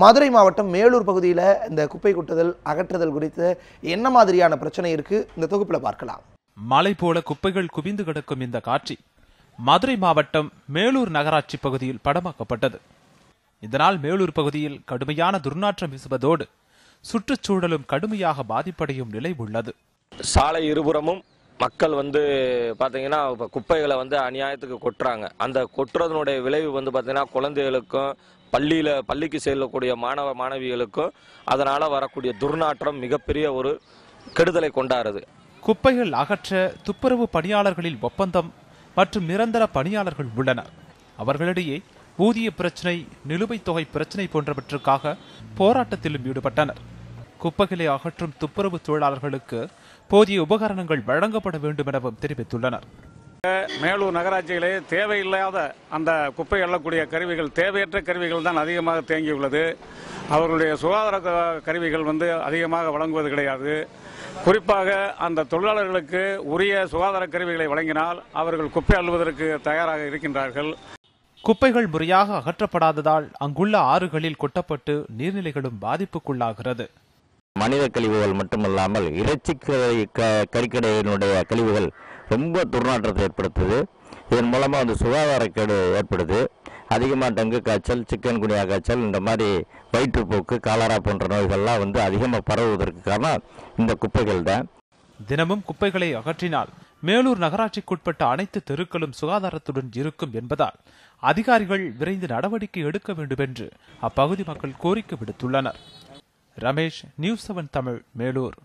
மதுரை மாவட்டம் மேலூர் பகுதியில் இந்த குப்பை கொட்டுதல் அகற்றுதல் குறித்து என்ன மாதிரியான பிரச்சனை இருக்கு? இந்த தொகுப்பில் பார்க்கலாம். மலை போல குப்பைகள் குவிந்து கிடக்கும் இந்த காட்சி மதுரை மாவட்டம் மேலூர் நகராட்சி பகுதியில் படமாக்கப்பட்டது. இதனால் மேலூர் பகுதியில் கடுமையான துர்நாற்றம் வீசுவதோடு சுற்றுச்சூழலும் கடுமையாக பாதிப்படையும் நிலை உள்ளது. சாலை இருபுறமும் மக்கள் வந்து பார்த்தீங்கன்னா இப்போ குப்பைகளை வந்து அநியாயத்துக்கு கொட்டுறாங்க. அந்த கொட்டுறதுனுடைய விளைவு வந்து பார்த்தீங்கன்னா குழந்தைகளுக்கும் பள்ளியில் பள்ளிக்கு செல்லக்கூடிய மாணவ மாணவிகளுக்கும் அதனால் வரக்கூடிய துர்நாற்றம் மிகப்பெரிய ஒரு கெடுதலை கொண்டாருது குப்பைகள் அகற்ற துப்புரவு பணியாளர்களில் ஒப்பந்தம் மற்றும் நிரந்தர பணியாளர்கள் உள்ளனர். அவர்களிடையே ஊதிய பிரச்சினை நிலுவைத் தொகை பிரச்சினை போன்றவற்றுக்காக போராட்டத்திலும் ஈடுபட்டனர். குப்பைகளை அகற்றும் துப்புரவு தொழிலாளர்களுக்கு போதிய உபகரணங்கள் வழங்கப்பட வேண்டும் எனவும் தெரிவித்துள்ளனர். மேலூர் நகராட்சிகளே தேவையில்லாத அந்த குப்பை எள்ளக்கூடிய கருவிகள் தேவையற்ற கருவிகள் தான் அதிகமாக தேங்கியுள்ளது அவர்களுடைய சுகாதார கருவிகள் வந்து அதிகமாக வழங்குவது கிடையாது. குறிப்பாக அந்த தொழிலாளர்களுக்கு உரிய சுகாதார கருவிகளை வழங்கினால் அவர்கள் குப்பை அள்ளுவதற்கு தயாராக இருக்கின்றார்கள். குப்பைகள் முறையாக அகற்றப்படாததால் அங்குள்ள ஆறுகளில் கொட்டப்பட்டு நீர்நிலைகளும் பாதிப்புக்குள்ளாகிறது. மனித கழிவுகள் மட்டுமல்லாமல் இறைச்சி க- கறிக்கடையினுடைய கழிவுகள் ரொம்ப துர்நாற்றத்தை ஏற்படுத்துது. இதன் மூலமாக வந்து சுகாதாரக்கேடு ஏற்படுது. அதிகமாக டெங்கு காய்ச்சல் சிக்கன் குனியா காய்ச்சல் இந்த மாதிரி வயிற்றுப்போக்கு காலரா போன்ற நோய்கள்லாம் வந்து அதிகமாக பரவுவதற்கு காரணம் இந்த குப்பைகள் தான். தினமும் குப்பைகளை அகற்றினால் மேலூர் நகராட்சிக்குட்பட்ட அனைத்து தெருக்களும் சுகாதாரத்துடன் இருக்கும் என்பதால் அதிகாரிகள் விரைந்து நடவடிக்கை எடுக்க வேண்டும் என்று அப்பகுதி மக்கள் கோரிக்கை விடுத்துள்ளனர். Ramesh news seven Tamil Melur